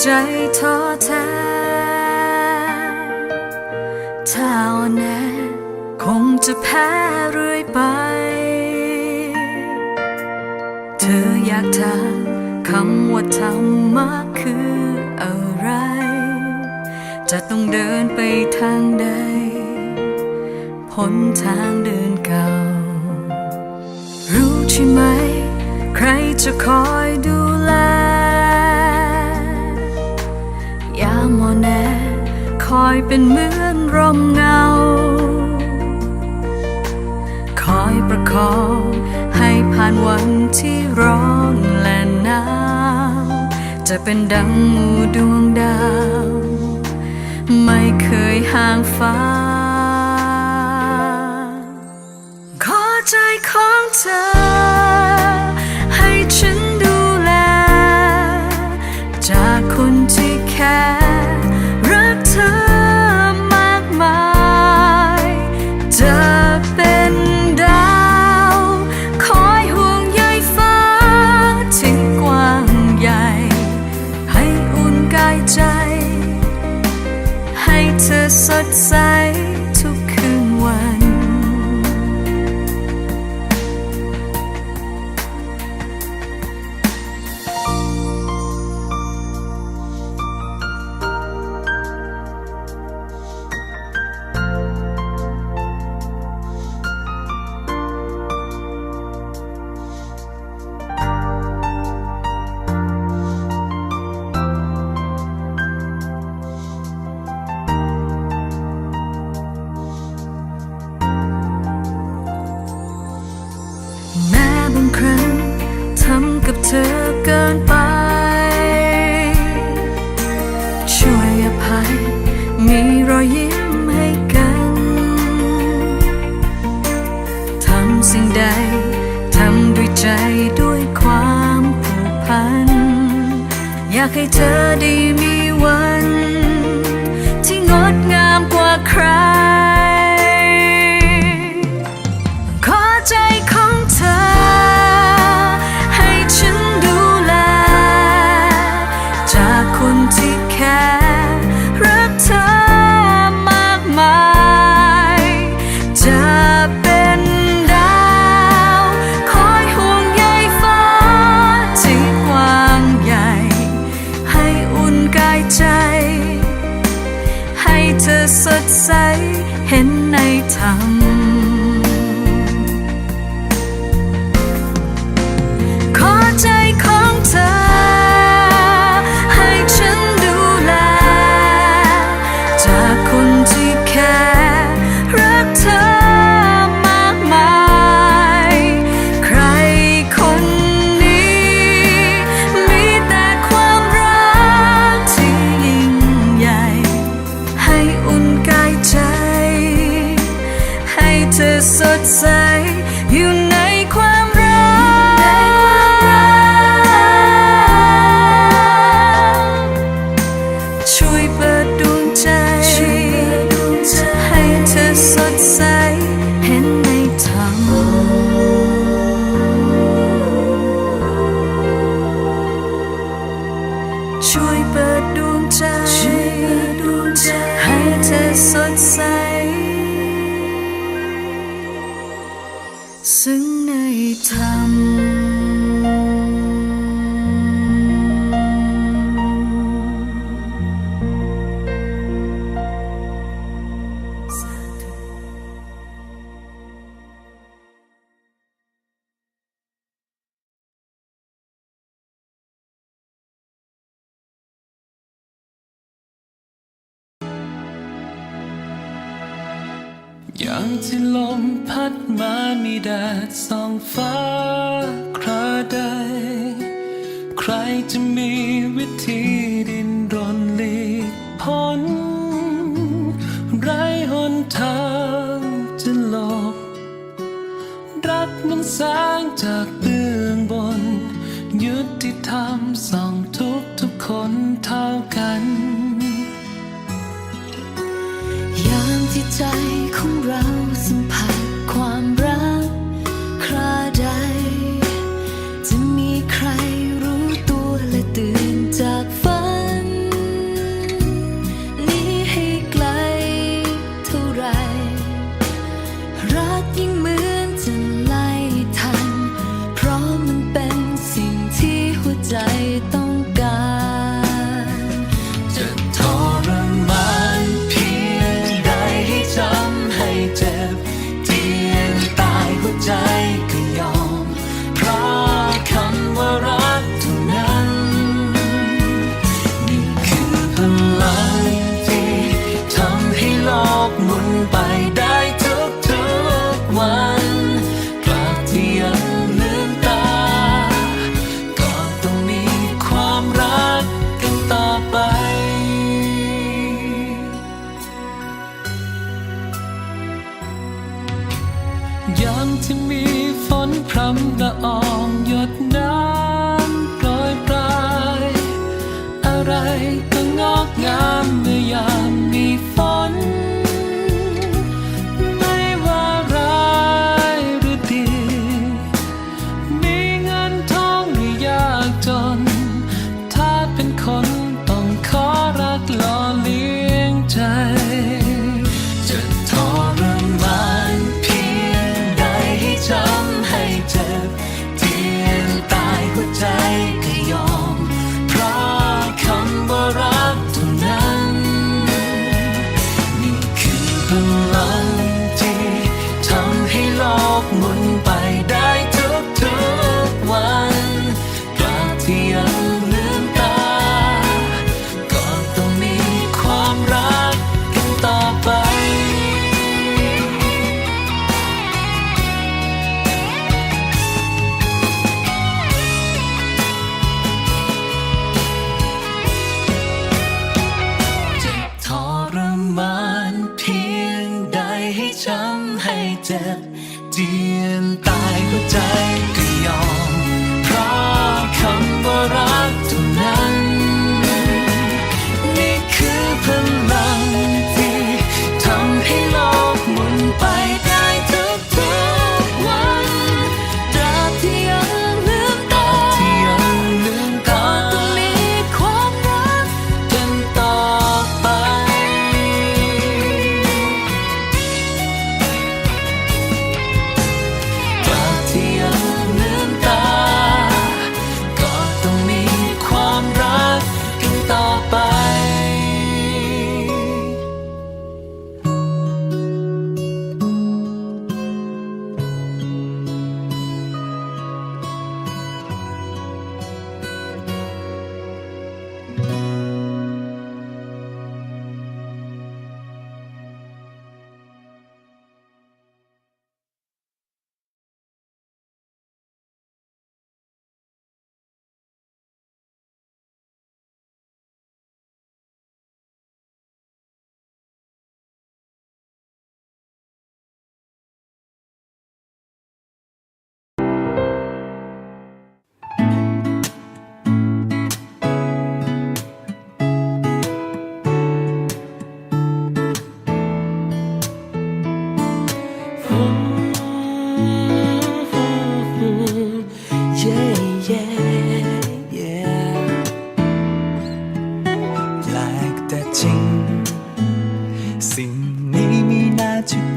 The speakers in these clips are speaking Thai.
ใจท้อแท้ถ้าอ่อนแอคงจะแพ้เรื่อยไป เธออยากถามคำว่าธรรมะคืออะไร จะต้องเดินไปทางใดพ้นทางเดินเก่า รู้ใช่ไหม ใครจะคอยดูแล อยเป็นเหมือนร่มเงา คอยประคองให้ผ่านวันที่ร้อนและหนาวจะเป็นดังหมู่ดวงดาว ไม่เคยห่างฟ้า ขอใจของเธอ ให้ อย่างที่ลมพัดมามีแดดส่องฟ้าคราใด ใครจะมีวิธีดินรนหลีกพ้นไรหนทางจะหลบ รักมันแสงจากเบื้องบน ยุติธรรมส่องทุกทุกคนเท่ากัน ใจของเราเสมอ ยามที่มีฝนพรำละอองหยดน้ำโปรยปลาย อะไรก็งอกงามเมื่อยาม เจียนตายหัวใจก็ยอม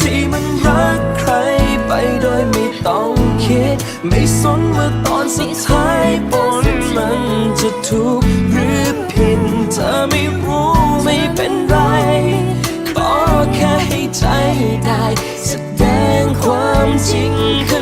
ที่มันรักใครไปโดยไม่ต้องคิด ไม่สนว่าตอนสุดท้ายผลมันจะถูกหรือผิดเธอไม่รู้ไม่เป็นไรขอแค่ให้ใจได้ แสดงความจริงข้น